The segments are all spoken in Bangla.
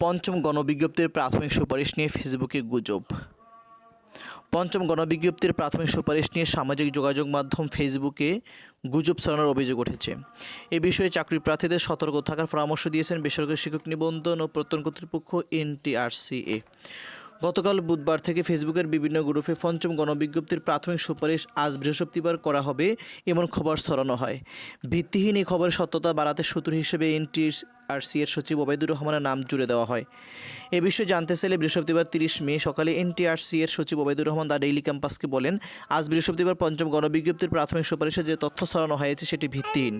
পঞ্চম গণবিজ্ঞপ্তির প্রাথমিক সুপারিশ নিয়ে ফেসবুকে গুজব। পঞ্চম গণবিজ্ঞপ্তির প্রাথমিক সুপারিশ নিয়ে সামাজিক যোগাযোগ মাধ্যম ফেসবুকে গুজব ছড়ানোর অভিযোগ উঠেছে। এ বিষয়ে চাকরি প্রার্থীদের সতর্ক থাকার পরামর্শ দিয়েছেন বেসরকারি শিক্ষক নিবন্ধন ও প্রত্যয়ন কর্তৃপক্ষ এনটিআরসিএ। গতকাল বুধবার থেকে ফেসবুকের বিভিন্ন গ্রুপে পঞ্চম গণবিজ্ঞপ্তির প্রাথমিক সুপারিশ আজ বৃহস্পতিবার করা হবে, এমন খবর ছড়ানো হয়। ভিত্তিহীন এই খবরের সত্যতা বাড়াতে সূত্র হিসেবে এনটিআরসি এর সচিব ওবায়দুর রহমানের নাম জুড়ে দেওয়া হয়। এ বিষয়ে জানতে চাইলে বৃহস্পতিবার তিরিশ মে সকালে এনটিআরসি এর সচিব ওবায়দুর রহমান দা ডেইলি ক্যাম্পাসকে বলেন, আজ বৃহস্পতিবার পঞ্চম গণবিজ্ঞপ্তির প্রাথমিক সুপারিশে যে তথ্য ছড়ানো হয়েছে সেটি ভিত্তিহীন।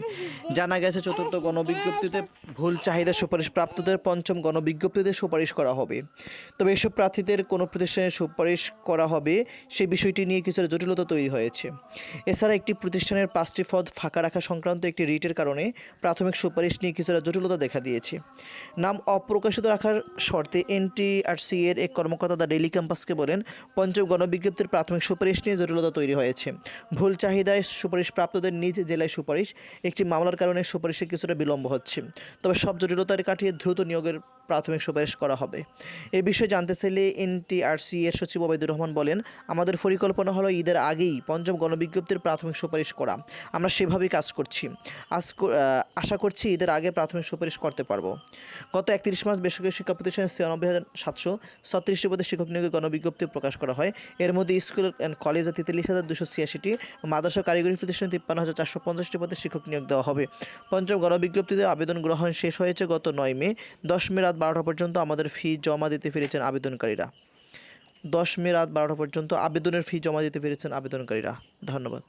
জানা গেছে, চতুর্থ গণবিজ্ঞপ্তিতে ভুল চাহিদা সুপারিশ প্রাপ্তদের পঞ্চম গণবিজ্ঞপ্তিতে সুপারিশ করা হবে। তবে এসব প্রার্থীদের কোনো প্রতিষ্ঠানে সুপারিশ করা হবে সেই বিষয়টি নিয়ে কিছুটা জটিলতা তৈরি হয়েছে। এছাড়া একটি প্রতিষ্ঠানের পাঁচটি পদ ফাঁকা রাখা সংক্রান্ত একটি রিটের কারণে প্রাথমিক সুপারিশ নিয়ে কিছুটা জটিলতা দেখা দিয়েছে। নাম অপ্রকাশিত রাখার শর্তে এনটিআরসি এর এক কর্মকর্তা দ্য ডেলি ক্যাম্পাসকে বলেন, পঞ্চম গণবিজ্ঞপ্তির প্রাথমিক সুপারিশ নিয়ে জটিলতা তৈরি হয়েছে। ভুল চাহিদায় সুপারিশ প্রাপ্তদের নিজ জেলায় সুপারিশ, একটি মামলার কারণে সুপারিশে কিছুটা বিলম্ব হচ্ছে। তবে সব জটিলতার কাটিয়ে দ্রুত নিয়োগের প্রাথমিক সুপারিশ করা হবে। এ বিষয়ে জানতে চাইলে এনটিআরসি এর সচিব ওবায়দুর রহমান বলেন, আমাদের পরিকল্পনা হলো ঈদের আগেই পঞ্চম গণবিজ্ঞপ্তির প্রাথমিক সুপারিশ করা। আমরা সেভাবেই কাজ করছি। আজ আশা করছি ঈদের আগে প্রাথমিক সুপারিশ করতে পারব। গত একত্রিশ মাস বেসরকারি শিক্ষা প্রতিষ্ঠানে ছিয়ানব্বই হাজার সাতশো ছত্রিশটি পদে শিক্ষক নিয়োগের গণবিজ্ঞপ্তি প্রকাশ করা হয়। এর মধ্যে স্কুল অ্যান্ড কলেজে তেতাল্লিশ হাজার দুশো ছিয়াশিটি, মাদ্রাসা কারিগরি প্রতিষ্ঠানে তিপ্পান্ন হাজার চারশো পঞ্চাশটি পদে শিক্ষক নিয়োগ দেওয়া হবে। পঞ্চম গণবিজ্ঞপ্তিতে আবেদন গ্রহণ শেষ হয়েছে গত নয় মে। দশ মে রাত বারোটা পর্যন্ত আমাদের ফি জমা দিতে ফিরেছেন আবেদনকারীরা। দশ মে রাত বারোটা পর্যন্ত আবেদনের ফি জমা দিতে পেরেছেন আবেদনকারীরা। ধন্যবাদ।